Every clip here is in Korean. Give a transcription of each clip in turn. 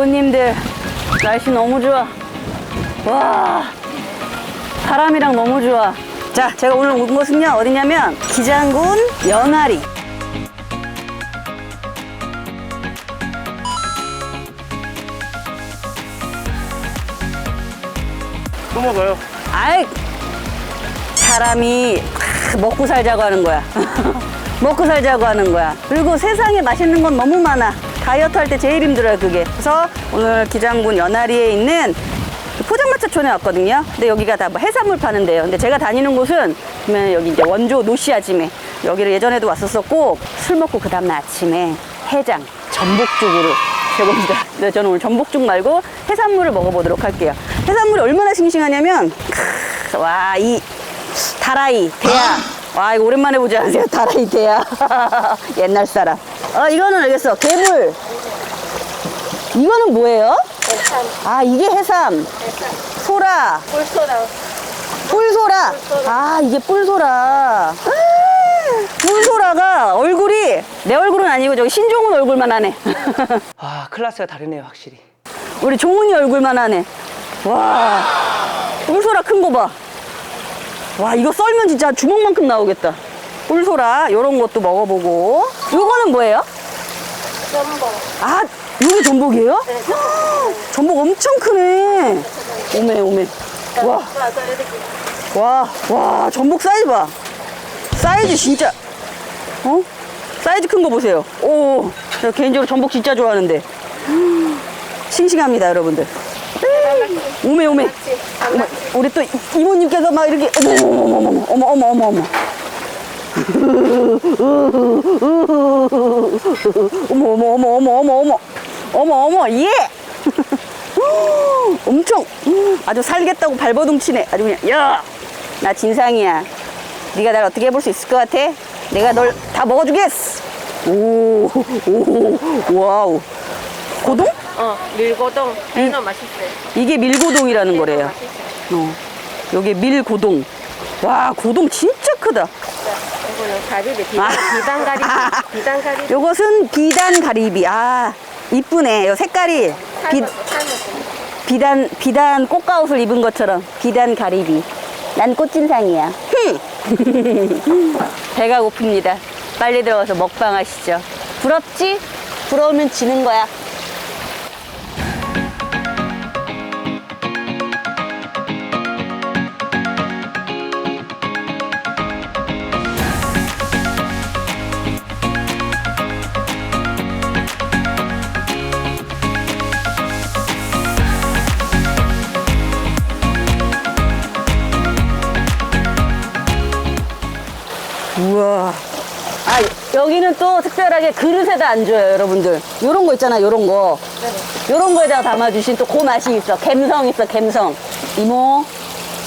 꽃님들 날씨 너무 좋아. 와 바람이랑 너무 좋아. 자 제가 오늘 온 곳은요 어디냐면 기장군 연아리. 또 먹어요. 아이 사람이 크, 먹고 살자고 하는 거야. 먹고 살자고 하는 거야. 그리고 세상에 맛있는 건 너무 많아 다이어트 할 때 제일 힘들어요 그게 그래서 오늘 기장군 연아리에 있는 포장마차촌에 왔거든요 근데 여기가 다 뭐 해산물 파는 데요 근데 제가 다니는 곳은 보면 여기 이제 원조 노시아지매 여기를 예전에도 왔었었고 술 먹고 그 다음날 아침에 해장 전복죽으로 최고입니다. 네, 저는 오늘 전복죽 말고 해산물을 먹어보도록 할게요. 해산물이 얼마나 싱싱하냐면, 크, 와, 이 다라이, 대야. 와, 이거 오랜만에 보지 않으세요? 다라이, 대야. 옛날 사람. 어, 이거는 알겠어. 개불. 이거는 뭐예요? 아, 이게 해삼. 소라. 꿀소라. 뿔소라. 아, 이게 뿔소라. 아, 뿔소라가 얼굴이 내 얼굴은 아니고 저기 신종훈 얼굴만 하네. 아, 클래스가 다르네요, 확실히. 우리 종훈이 얼굴만 하네. 와, 뿔소라 큰 거 봐. 와, 이거 썰면 진짜 주먹만큼 나오겠다. 뿔소라, 요런 것도 먹어보고. 요거는 뭐예요? 전복. 아, 이게 전복이에요? 전복 엄청 크네. 오메, 오메. 와. 와, 와, 전복 사이즈 봐. 사이즈 진짜, 어? 사이즈 큰 거 보세요. 오, 저 개인적으로 전복 진짜 좋아하는데. 음, 싱싱합니다, 여러분들. 음, 오메, 오메. 우리 또 이- 이모님께서 막 이렇게, 어머, 어머, 어머, 어머, 어머, 어머, 어머. 어머, 어머, 어머, 어머, 어머, 어머. 어머, 어머, 예! 엄청 아주 살겠다고 발버둥 치네. 아주 그냥 야, 나 진상이야. 네가 날 어떻게 해볼 수 있을 것 같아? 내가 널 다 먹어주겠어. 오, 오, 와우. 고동? 어, 밀고동. 이거 맛있어요. 이게 밀고동이라는 거래요. 맛있어요. 어, 요게 밀고동. 와, 고동 진짜 크다. 이거는 가리비, 비단, 아. 비단 가리비. 비단 가리비. 요것은 비단 가리비. 아, 이쁘네. 요 색깔이 비. 비단 비단 꽃가옷을 입은 것처럼 비단 가리비. 난 꽃진상이야. 흠. 배가 고픕니다. 빨리 들어가서 먹방 하시죠. 부럽지? 부러우면 지는 거야. 여기는 또 특별하게 그릇에다 안 줘요, 여러분들. 요런 거 있잖아, 요런 거. 요런 거에다가 담아주신 또 그 맛이 있어. 갬성 있어, 갬성. 이모,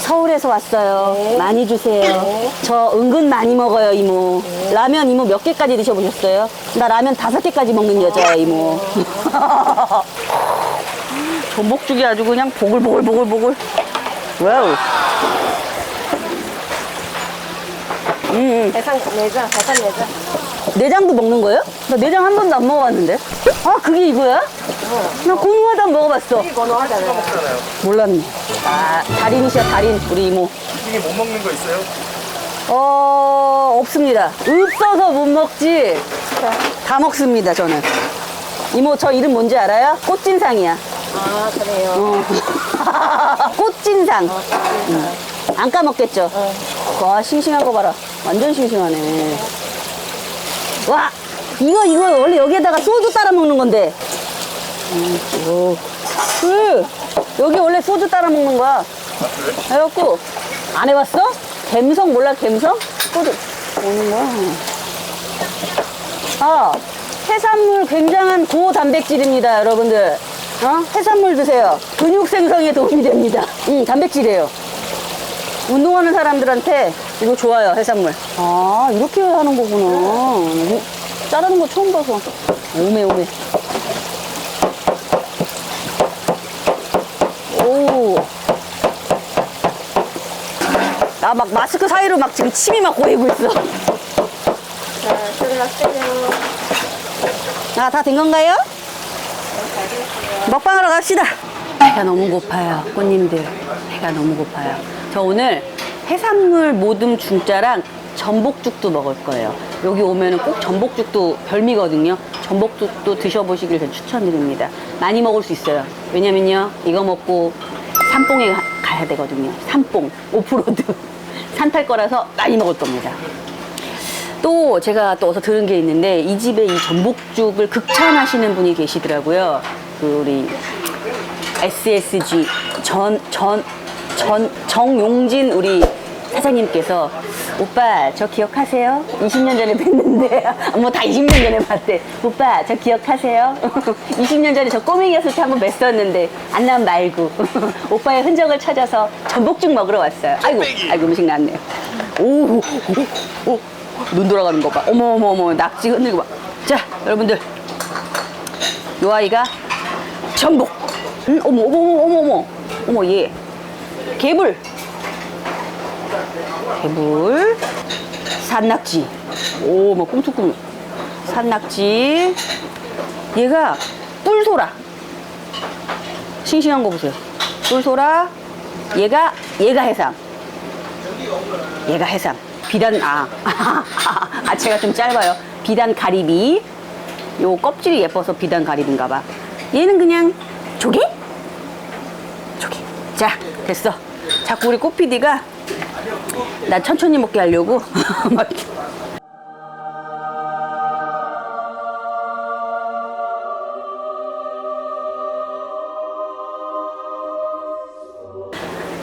서울에서 왔어요. 많이 주세요. 저 은근 많이 먹어요, 이모. 라면 이모 몇 개까지 드셔보셨어요? 나 라면 다섯 개까지 먹는 여자야, 이모. 전복죽이 아주 그냥 보글보글보글보글. 와우. 음. 해상 내장, 해상 내장. 내장도 먹는 거예요? 나 내장 한 번도 안 먹어봤는데. 아, 그게 이거야? 나 고무하다 안 먹어봤어. 넣어잖아요. 몰랐네. 아, 달인이시야, 달인, 우리 이모. 튀김이 못 먹는 거 있어요? 어, 없습니다. 없어서 못 먹지. 다 먹습니다, 저는. 이모, 저 이름 뭔지 알아요? 꽃진상이야. 아, 그래요. 어. 꽃진상. 음. 안 까먹겠죠? 와, 싱싱한 거 봐라. 완전 싱싱하네. 와, 이거, 이거 원래 여기에다가 소주 따라 먹는 건데. 음, 오. 그, 여기 원래 소주 따라 먹는 거야. 해갖고, 안 해봤어? 갬성 몰라, 갬성? 소주 먹는 거야. 아, 해산물 굉장한 고단백질입니다, 여러분들. 어? 해산물 드세요. 근육 생성에 도움이 됩니다. 응, 단백질이에요. 운동하는 사람들한테 이거 좋아요, 해산물. 아, 이렇게 하는 거구나. 이거 자르는 거 처음 봐서. 오메, 오메. 오. 나 막 마스크 사이로 막 지금 침이 막 고이고 있어. 자, 들어갔어요. 아, 다 된 건가요? 먹방하러 갑시다. 배가 너무 고파요, 꽃님들. 배가 너무 고파요. 저 오늘 해산물 모듬 중짜랑 전복죽도 먹을 거예요. 여기 오면은 꼭 전복죽도 별미거든요. 전복죽도 드셔보시길 전 추천드립니다. 많이 먹을 수 있어요. 왜냐면요, 이거 먹고 산봉에 가- 가야 되거든요. 산봉, 오프로드. 산 탈 거라서 많이 먹을 겁니다. 또 제가 또 어서 들은 게 있는데 이 집에 이 전복죽을 극찬하시는 분이 계시더라고요. 그 우리 SSG 전 전 전 정용진 우리 사장님께서 오빠 저 기억하세요? 20년 전에 뵀는데 뭐 다 20년 전에 봤대. 오빠 저 기억하세요? 20년 전에 저 꼬맹이였을 때 한번 뵀었는데 안남 말고 오빠의 흔적을 찾아서 전복죽 먹으러 왔어요. 아이고 아이고 음식 났네요. 오, 오, 오, 눈 돌아가는 거 봐. 어머, 어머, 어머, 낙지 흔들고 봐. 자, 여러분들. 요 아이가 전복. 음, 어머, 어머, 어머, 어머, 어머. 어머, 얘. 개불. 개불. 산낙지. 오, 뭐, 꿈틀꿈. 산낙지. 얘가 뿔소라. 싱싱한 거 보세요. 뿔소라. 얘가, 얘가 해삼. 얘가 해삼. 비단, 아. 아, 제가 좀 짧아요. 비단 가리비. 요 껍질이 예뻐서 비단 가리비인가 봐. 얘는 그냥? 조개. 자, 됐어. 자꾸 우리 꽃피디가 나 천천히 먹게 하려고.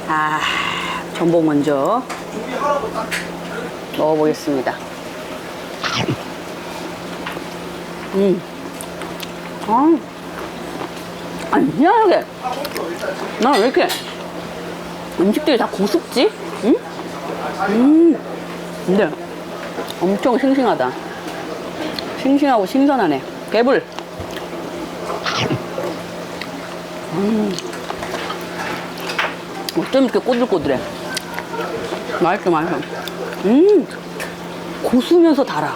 아, 전복 먼저 먹어보겠습니다. 음. 아, 아니, 희한하게. 나 왜 이렇게 음식들이 다 고습지? 응? 음. 근데 엄청 싱싱하다. 싱싱하고 신선하네. 개불. 어쩜 이렇게 꼬들꼬들해? 맛있어, 맛있어. 음, 고수면서 달아.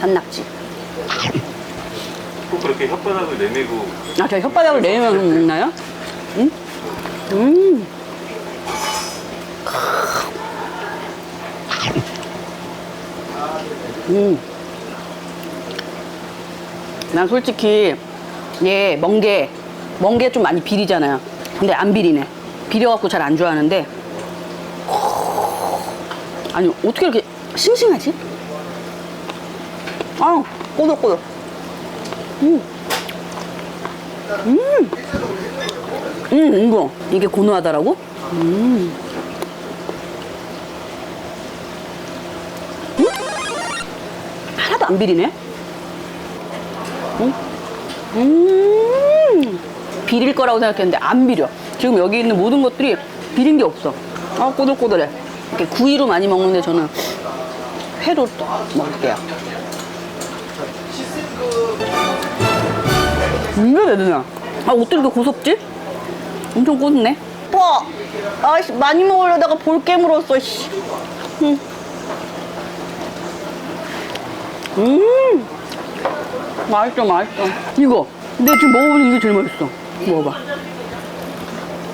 단낙지. 꼭 그렇게 혓바닥을 내밀고 아, 저 혓바닥을 내면서 먹나요? 음? 음. 음. 난 솔직히 얘 멍게 멍게 좀 많이 비리잖아요. 근데 안 비리네. 비려갖고 잘 안 좋아하는데 아니 어떻게 이렇게 싱싱하지? 아 꼬들꼬들. 음, 이거 이게 고노하다라고? 음. 음? 하나도 안 비리네. 음? 음. 비릴 거라고 생각했는데 안 비려. 지금 여기 있는 모든 것들이 비린 게 없어. 아 꼬들꼬들해. 이렇게 구이로 많이 먹는데 저는 회로 또 먹을게요. 이게 왜 되냐? 아, 어떻게 이렇게 고섭지? 엄청 고소네. 와, 아씨, 많이 먹으려다가 볼 깨물었어, 씨. 음. 음. 맛있어, 맛있어. 이거. 근데 지금 먹어보니 이게 제일 맛있어. 먹어봐.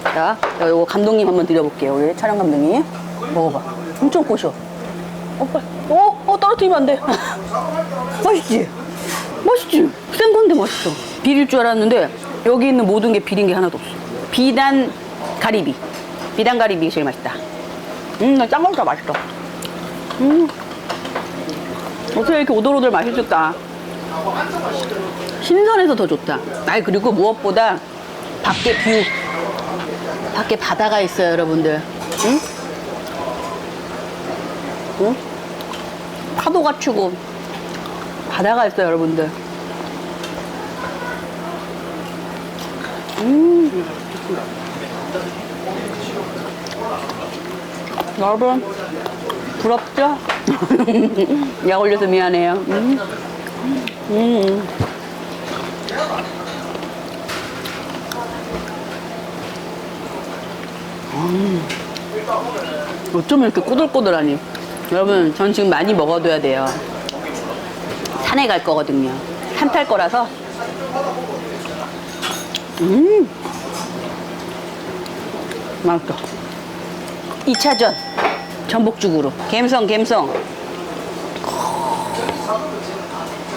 자, 자, 이거 감독님 한번 드려볼게요. 우리 촬영 감독님. 먹어봐. 엄청. 어, 빨리. 어, 어, 떨어뜨리면 안 돼. 맛있지? 맛있지? 센 건데 맛있어. 비릴 줄 알았는데 여기 있는 모든 게 비린 게 하나도 없어. 비단 가리비. 비단 가리비 제일 맛있다. 음, 나 짱가루가 맛있어. 음. 어떻게 이렇게 오돌오돌 맛있을까? 신선해서 더 좋다. 아이, 그리고 무엇보다 밖에 뷰. 밖에 바다가 있어요, 여러분들. 응? 응? 파도가 치고 바다가 있어요, 여러분들. 음. 여러분, 부럽죠? 약 올려서 미안해요. 음. 음. 음. 어쩜 이렇게 꼬들꼬들하니? 여러분, 전 지금 많이 먹어둬야 돼요. 산에 갈 거거든요. 한탈 거라서. 음. 맛있어. 2차전. 전복죽으로. 갬성, 갬성.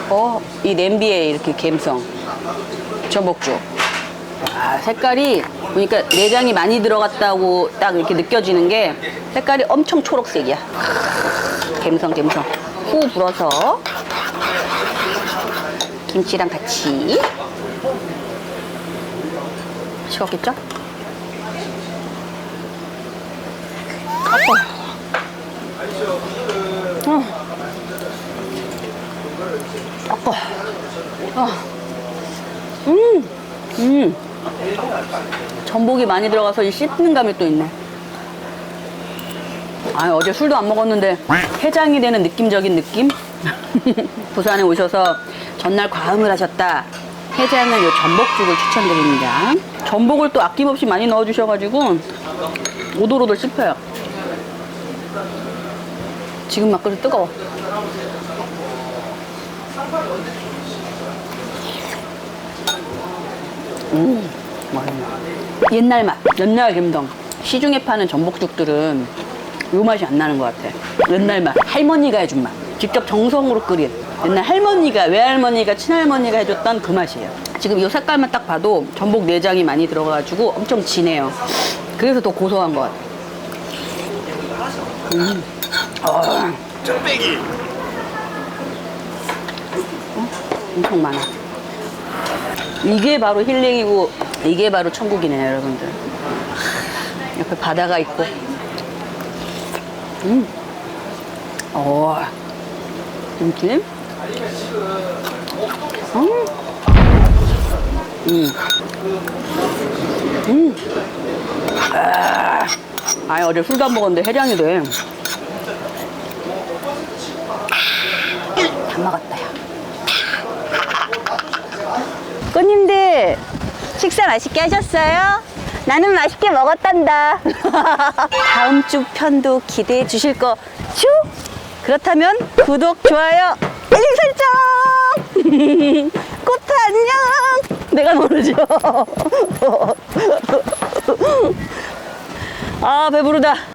어, 이 냄비에 이렇게 갬성. 전복죽. 아, 색깔이 보니까 내장이 많이 들어갔다고 딱 이렇게 느껴지는 게 색깔이 엄청 초록색이야. 갬성 갬성. 후 불어서 김치랑 같이 식었겠죠? 어. 아까. 어. 음. 음. 전복이 많이 들어가서 이 씹는 감이 또 있네. 아, 어제 술도 안 먹었는데 해장이 되는 느낌적인 느낌? 부산에 오셔서 전날 과음을 하셨다. 해장은 요 전복죽을 추천드립니다. 전복을 또 아낌없이 많이 넣어주셔가지고 오돌오돌 씹혀요. 지금 막 그릇 뜨거워. 음, 맛있네. 옛날 맛, 옛날 감동. 시중에 파는 전복죽들은 요 맛이 안 나는 것 같아. 옛날 맛, 할머니가 해준 맛. 직접 정성으로 끓인. 옛날 할머니가, 외할머니가, 친할머니가 해줬던 그 맛이에요. 지금 이 색깔만 딱 봐도 전복 내장이 많이 들어가가지고 엄청 진해요. 그래서 더 고소한 것 같아. 음. 어. 엄청 많아. 이게 바로 힐링이고 이게 바로 천국이네요, 여러분들. 옆에 바다가 있고. 음. 어. 김치. 음. 음. 음. 아. 아니, 어제 술도 안 먹었는데 해장이 돼. 다 먹었다, 야. 꽃님들 식사 맛있게 하셨어요? 나는 맛있게 먹었단다. 다음 주 편도 기대해 주실 거죠? 그렇다면 구독, 좋아요, 알림 설정! 꽃 안녕! 내가 모르죠. 아, 배부르다.